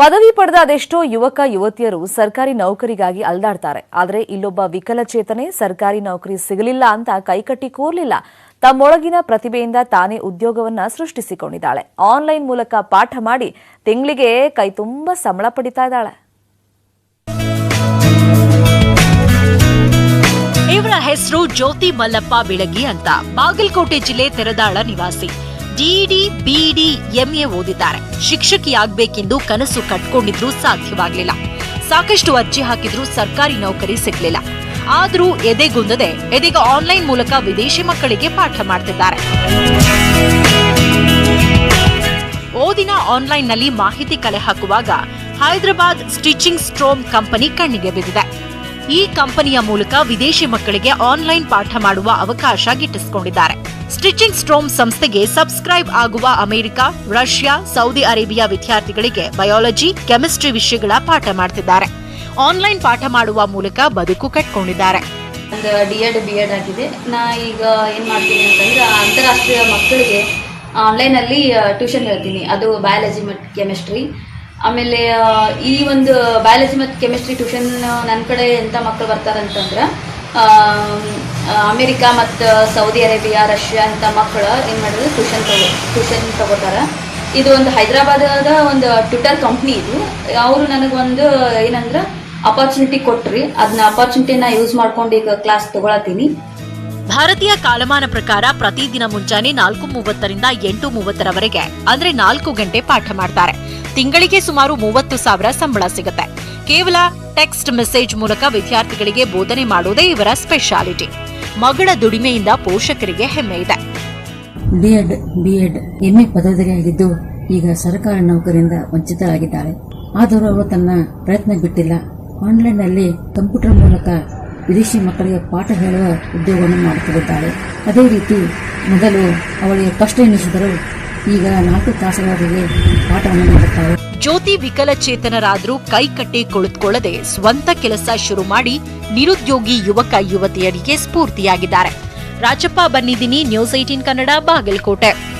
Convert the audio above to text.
ಪದವಿ ಪಡೆದ ಅದೆಷ್ಟೋ ಯುವಕ, ಯುವತಿಯರು ಸರ್ಕಾರಿ ನೌಕರಿಗಾಗಿ ಅಲ್ದಾಡ್ತಾರೆ. ಆದರೆ ಇಲ್ಲೊಬ್ಬ ವಿಕಲಚೇತನೆ ಸರ್ಕಾರಿ ನೌಕರಿ ಸಿಗಲಿಲ್ಲ ಅಂತ ಕೈಕಟ್ಟಿ ಕೂರ್ಲಿಲ್ಲ. ತಮ್ಮೊಳಗಿನ ಪ್ರತಿಭೆಯಿಂದ ತಾನೇ ಉದ್ಯೋಗವನ್ನ ಸೃಷ್ಟಿಸಿಕೊಂಡಿದ್ದಾಳೆ. ಆನ್ಲೈನ್ ಮೂಲಕ ಪಾಠ ಮಾಡಿ ತಿಂಗಳಿಗೆ ಕೈ ತುಂಬ ಸಂಬಳ ಪಡಿತಾ ಇದ್ದಾಳೆ. ಇವರ ಹೆಸರು ಜ್ಯೋತಿ ಮಲ್ಲಪ್ಪ ಬಿಳಗಿ ಅಂತ. ಬಾಗಲಕೋಟೆ ಜಿಲ್ಲೆ ತೆರದಾಳ ನಿವಾಸಿ. ಡಿಇಡಿ ಬಿಡಿ ಎಂಎ ಓದಿದ್ದಾರೆ. ಶಿಕ್ಷಕಿಯಾಗಬೇಕೆಂದು ಕನಸು ಕಟ್ಕೊಂಡಿದ್ರೂ ಸಾಧ್ಯವಾಗಲಿಲ್ಲ. ಸಾಕಷ್ಟು ಅರ್ಜಿ ಹಾಕಿದ್ರು ಸರ್ಕಾರಿ ನೌಕರಿ ಸಿಗಲಿಲ್ಲ. ಆದರೂ ಎದೆಗುಂದದೆ ಇದೀಗ ಆನ್ಲೈನ್ ಮೂಲಕ ವಿದೇಶಿ ಮಕ್ಕಳಿಗೆ ಪಾಠ ಮಾಡ್ತಿದ್ದಾರೆ. ಓದಿನ ಆನ್ಲೈನ್ನಲ್ಲಿ ಮಾಹಿತಿ ಕಲೆ ಹಾಕುವಾಗ ಹೈದರಾಬಾದ್ ಸ್ಟಿಚಿಂಗ್ ಸ್ಟ್ರೋಮ್ ಕಂಪನಿ ಕಣ್ಣಿಗೆ ಬಿದ್ದಿದೆ. ಈ ಕಂಪನಿಯ ಮೂಲಕ ವಿದೇಶಿ ಮಕ್ಕಳಿಗೆ ಆನ್ಲೈನ್ ಪಾಠ ಮಾಡುವ ಅವಕಾಶ ಗಿಟ್ಟಿಸಿಕೊಂಡಿದ್ದಾರೆ. ಸ್ಟಿಚಿಂಗ್ ಸ್ಟ್ರೋಮ್ ಸಂಸ್ಥೆಗೆ ಸಬ್ಸ್ಕ್ರೈಬ್ ಆಗುವ ಅಮೆರಿಕ, ರಷ್ಯಾ, ಸೌದಿ ಅರೇಬಿಯಾ ವಿದ್ಯಾರ್ಥಿಗಳಿಗೆ ಬಯಾಲಜಿ, ಕೆಮಿಸ್ಟ್ರಿ ವಿಷಯಗಳ ಪಾಠ ಮಾಡ್ತಿದ್ದಾರೆ. ಆನ್ಲೈನ್ ಪಾಠ ಮಾಡುವ ಮೂಲಕ ಬದುಕು ಕಟ್ಕೊಂಡಿದ್ದಾರೆ. ಡಿ ಎಡ್ ಬಿ ಎಡ್ ಆಗಿದೆ. ನಾ ಈಗ ಏನು ಮಾಡ್ತೀನಿ ಅಂತಂದ್ರೆ ಅಂತಾರಾಷ್ಟ್ರೀಯ ಮಕ್ಕಳಿಗೆ ಆನ್ಲೈನಲ್ಲಿ ಟ್ಯೂಷನ್ ಹೇಳ್ತೀನಿ. ಅದು ಬಯಾಲಜಿ ಮತ್ತು ಕೆಮಿಸ್ಟ್ರಿ. ಆಮೇಲೆ ಈ ಒಂದು ಬಯಾಲಜಿ ಮತ್ತು ಕೆಮಿಸ್ಟ್ರಿ ಟ್ಯೂಷನ್ ನನ್ನ ಕಡೆ ಎಂಥ ಮಕ್ಕಳು ಬರ್ತಾರಂತಂದ್ರೆ ಅಮೇರಿಕ ಮತ್ತು ಸೌದಿ ಅರೇಬಿಯಾ, ರಷ್ಯಾ ಅಂತ ಮಕ್ಕಳು ಏನು ಮಾಡಿದ್ರೆ ಟ್ಯೂಷನ್ ತಗೋ ಟ್ಯೂಷನ್ ತಗೋತಾರೆ. ಇದು ಒಂದು ಹೈದರಾಬಾದದ ಒಂದು ಟ್ವಿಟರ್ ಕಂಪ್ನಿ ಇದು. ಅವರು ನನಗೊಂದು ಏನಂದ್ರೆ ಅಪಾರ್ಚುನಿಟಿ ಕೊಟ್ರಿ. ಅದನ್ನ ಅಪಾರ್ಚುನಿಟಿನ ಯೂಸ್ ಮಾಡ್ಕೊಂಡು ಈಗ ಕ್ಲಾಸ್ ತಗೊಳತೀನಿ ಭಾರತೀಯ ಕಾಲಮಾನ ಪ್ರಕಾರ ಪ್ರತಿದಿನ ಮುಂಜಾನೆ ನಾಲ್ಕು ಮೂವತ್ತರಿಂದ ಎಂಟು ಮೂವತ್ತರವರೆಗೆ, ಅಂದ್ರೆ ನಾಲ್ಕು ಗಂಟೆ ಪಾಠ ಮಾಡ್ತಾರೆ. ತಿಂಗಳಿಗೆ ಸುಮಾರು ಮೂವತ್ತು ಸಾವಿರ ಸಂಬಳ ಸಿಗುತ್ತೆ. ಕೇವಲ ಟೆಕ್ಸ್ಟ್ ಮೆಸೇಜ್ ಮೂಲಕ ವಿದ್ಯಾರ್ಥಿಗಳಿಗೆ ಬೋಧನೆ ಮಾಡೋದೇ ಇವರ ಸ್ಪೆಷಾಲಿಟಿ. ಮಗಳ ದುಡಿಮೆಯಿಂದ ಪೋಷಕರಿಗೆ ಹೆಮ್ಮೆ ಇದೆ. B Ed B Ed MA ಪದವಿಯಾಗಿದ್ದು ಈಗ ಸರ್ಕಾರಿ ನೌಕರಿಯಿಂದ ವಂಚಿತರಾಗಿದ್ದಾರೆ. ಆದರೂ ಅವರು ತನ್ನ ಪ್ರಯತ್ನ ಬಿಟ್ಟಿಲ್ಲ. ಆನ್ಲೈನ್ನಲ್ಲಿ ಕಂಪ್ಯೂಟರ್ ಮೂಲಕ ವಿದೇಶಿ ಮಕ್ಕಳಿಗೆ ಪಾಠ ಹೇಳುವ ಉದ್ಯೋಗವನ್ನು ಮಾಡುತ್ತಿರುತ್ತಾಳೆ ಅದೇ ರೀತಿ ಮೊದಲು ಅವಳಿಗೆ ಕಷ್ಟ ಎನಿಸಿದರೂ ಈಗ ನಾಲ್ಕು ತಾಸುಗಳವರೆಗೆ ಪಾಠವನ್ನು ಮಾಡುತ್ತಾಳೆ. ಜ್ಯೋತಿ ವಿಕಲಚೇತನರಾದರೂ ಕೈ ಕಟ್ಟಿ ಕುಳಿತುಕೊಳ್ಳದೆ ಸ್ವಂತ ಕೆಲಸ ಶುರು ಮಾಡಿ ನಿರುದ್ಯೋಗಿ ಯುವಕ ಯುವತಿಯರಿಗೆ ಸ್ಫೂರ್ತಿಯಾಗಿದ್ದಾರೆ. Rajappa Bannidini news eighteen Kannada, Bagalkote.